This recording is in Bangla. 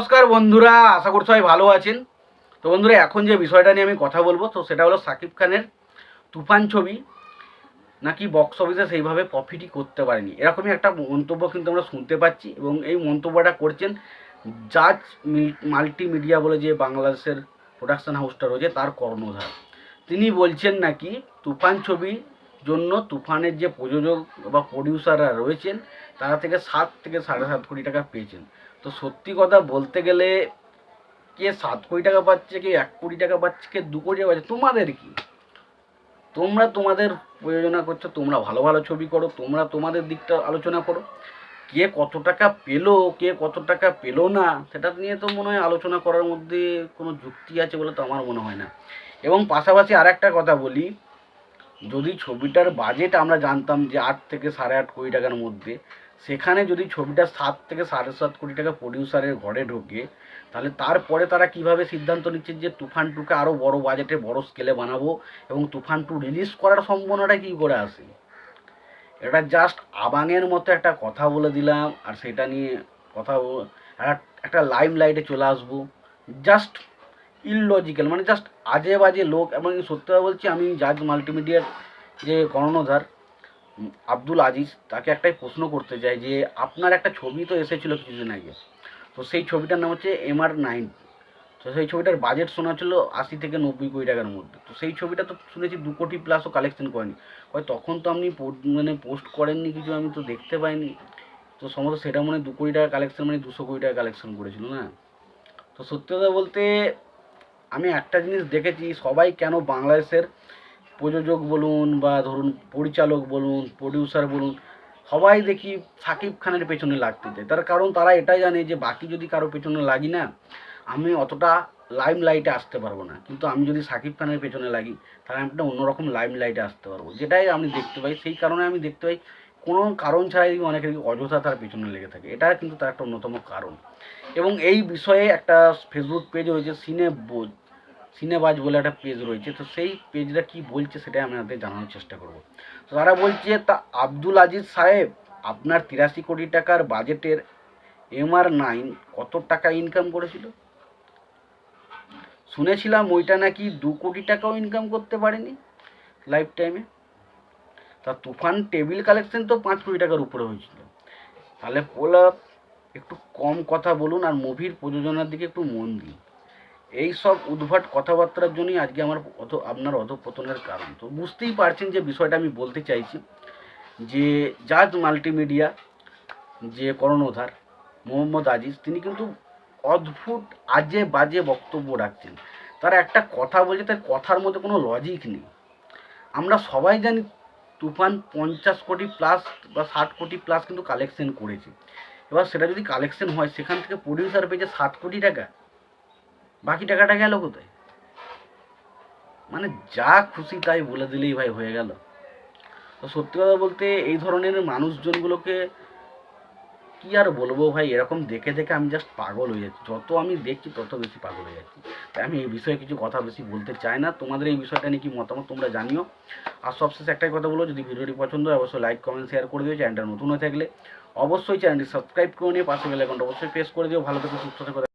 নমস্কার বন্ধুরা, আশা করছি সবাই ভালো আছেন। তো বন্ধুরা, এখন যে বিষয়টা নিয়ে আমি কথা বলব, তো সেটা হলো সাকিব খানের তুফান ছবি। নাকি বক্স অফিসে সেইভাবে প্রফিটই করতে পারেনি। এরকমই একটা মন্তব্য কিন্তু আমরা শুনতে পাচ্ছি এবং এই মন্তব্যটা করছেন জাজ মাল্টিমিডিয়া বলে যে বাংলাদেশের প্রোডাকশন হাউসটা রয়েছে, তার কর্ণধার। তিনি বলছেন নাকি, তুফান ছবি জন্য তুফানের যে প্রযোজক বা প্রডিউসাররা রয়েছেন, তারা থেকে সাত থেকে সাড়ে সাত কোটি টাকা পেয়েছেন। তো সত্যি কথা বলতে গেলে, কে সাত কোটি টাকা পাচ্ছে, কে এক কোটি টাকা পাচ্ছে, কে দু কোটি টাকা পাচ্ছে, তোমাদের কি? তোমরা তোমাদের প্রয়োজনা করছ, তোমরা ভালো ভালো ছবি করো, তোমরা তোমাদের দিকটা আলোচনা করো। কে কত টাকা পেল, কে কত টাকা পেল না, সেটা নিয়ে তো মনে হয় আলোচনা করার মধ্যে কোনো যুক্তি আছে বলে তো আমার মনে হয় না। এবং পাশাপাশি আর একটা কথা বলি যদি ছবিটার বাজেট আমরা জানতাম যে আট থেকে সাড়ে আট কোটি টাকার মধ্যে, সেখানে যদি ছবিটা সাত থেকে সাড়ে সাত কোটি টাকা প্রডিউসারের ঘরে ঢোকে, তাহলে তারপরে তারা কীভাবে সিদ্ধান্ত নিচ্ছে যে তুফান টুকে আরও বড় বাজেটে বড় স্কেলে বানাবো এবং তুফান টু রিলিজ করার সম্ভাবনাটা কী করে আসে? এটা জাস্ট আবাঙের মতো একটা কথা বলে দিলাম, আর সেটা নিয়ে কথা একটা লাইম লাইটে চলে আসব। জাস্ট ইললজিক্যাল মানে জাস্ট আজে বাজে লোক। এবং সত্যি কথা বলছি, আমি জাজ মাল্টিমিডিয়ার যে কর্ণধার আব্দুল আজিজ, তাকে একটাই প্রশ্ন করতে চাই যে, আপনার একটা ছবি তো এসেছিল কিছুদিন আগে। তো সেই ছবিটার নাম হচ্ছে এম আর নাইন তো সেই ছবিটার বাজেট শোনা ছিল আশি থেকে নব্বই কোটি টাকার মধ্যে। তো সেই ছবিটা তো শুনেছি দু কোটি প্লাসও কালেকশন করেনি। হয় তখন তো আপনি মানে পোস্ট করেননি কিছু, আমি তো দেখতে পাইনি। তো সমস্ত সেটা মনে দু কোটি টাকা কালেকশন মানে দুশো কোটি টাকা কালেকশন করেছিল, না? তো সত্যি কথা বলতে আমি একটা জিনিস দেখেছি, সবাই কেন বাংলাদেশের প্রযোজক বলুন বা ধরুন পরিচালক বলুন প্রডিউসার বলুন, সবাই দেখি সাকিব খানের পেছনে লাগতে চায়। তার কারণ তারা এটাই জানে যে বাকি যদি কারও পেছনে লাগি না, আমি অতটা লাইম লাইটে আসতে পারব না। কিন্তু আমি যদি সাকিব খানের পেছনে লাগি, তাহলে আমি একটা অন্যরকম লাইম লাইটে আসতে পারব। যেটাই আমি দেখতে পাই, সেই কারণে আমি দেখতে পাই কোনো কারণ ছাড়াই অনেকের অযথা তার পিছনে লেগে থাকে, এটা কিন্তু তার একটা অন্যতম কারণ। এবং এই বিষয়ে একটা ফেসবুক পেজ রয়েছে সিনে বোঝ সিনেবাজ বলে একটা পেজ রয়েছে, তো সেই পেজটা কি বলছে সেটাই আপনাদের জানানোর চেষ্টা করব। তো তারা বলছে তা আব্দুল আজিজ সাহেব, আপনার তিরাশি কোটি টাকার বাজেটের এমআর নাইন কত টাকা ইনকাম করেছিল? শুনেছিলাম ওইটা নাকি দু কোটি টাকাও ইনকাম করতে পারেনি লাইফ টাইমে তা তুফান টেবিল কালেকশন তো পাঁচ কোটি টাকার উপরে হয়েছিল। তাহলে পোলা একটু কম কথা বলুন আর মুভির প্রযোজনার দিকে একটু মন দিন। এই সব উদ্ভট কথাবার্তার জন্যই আজকে আমার অত আপনার অধপতনের কারণ। তো বুঝতেই পারছেন যে বিষয়টা আমি বলতে চাইছি যে জাজ মাল্টিমিডিয়া যে কর্ণধার মোহাম্মদ আজিজ, তিনি কিন্তু অদ্ভুত আজে বাজে বক্তব্য রাখছেন। তার একটা কথা বলছে, তার কথার মধ্যে কোনো লজিক নেই। আমরা সবাই জানি তুফান পঞ্চাশ কোটি প্লাস বা ষাট কোটি প্লাস কিন্তু কালেকশন করেছে। এবার সেটা যদি কালেকশন হয়, সেখান থেকে প্রডিউসার পেয়েছে ষাট কোটি টাকা? বাকি টাকাটা গেল কোথায়? মানে যা খুশি তাই বলে দিলেই ভাই হয়ে গেল। তো সত্যি কথা বলতে এই ধরনের মানুষজনগুলোকে কি আর বলব ভাই? এরকম দেখে দেখে আমি জাস্ট পাগল হয়ে যাচ্ছি। যত আমি দেখছি, তত বেশি পাগল হয়ে যাচ্ছি। তাই আমি এই বিষয়ে কিছু কথা বেশি বলতে চাই না। তোমাদের এই বিষয়টা নিয়ে কি মতামত তোমরা জানিও। আর সবশেষে একটাই কথা বলো যদি ভিডিওটি পছন্দ হয়, অবশ্যই লাইক কমেন্ট শেয়ার করে দিও। চ্যানেলটা নতুন হয়ে থাকলে অবশ্যই চ্যানেলটি সাবস্ক্রাইব করে নিয়ে পাশে বেল আইকনটা অবশ্যই প্রেস করে দিও। ভালো থেকে, সুস্থ থেকে।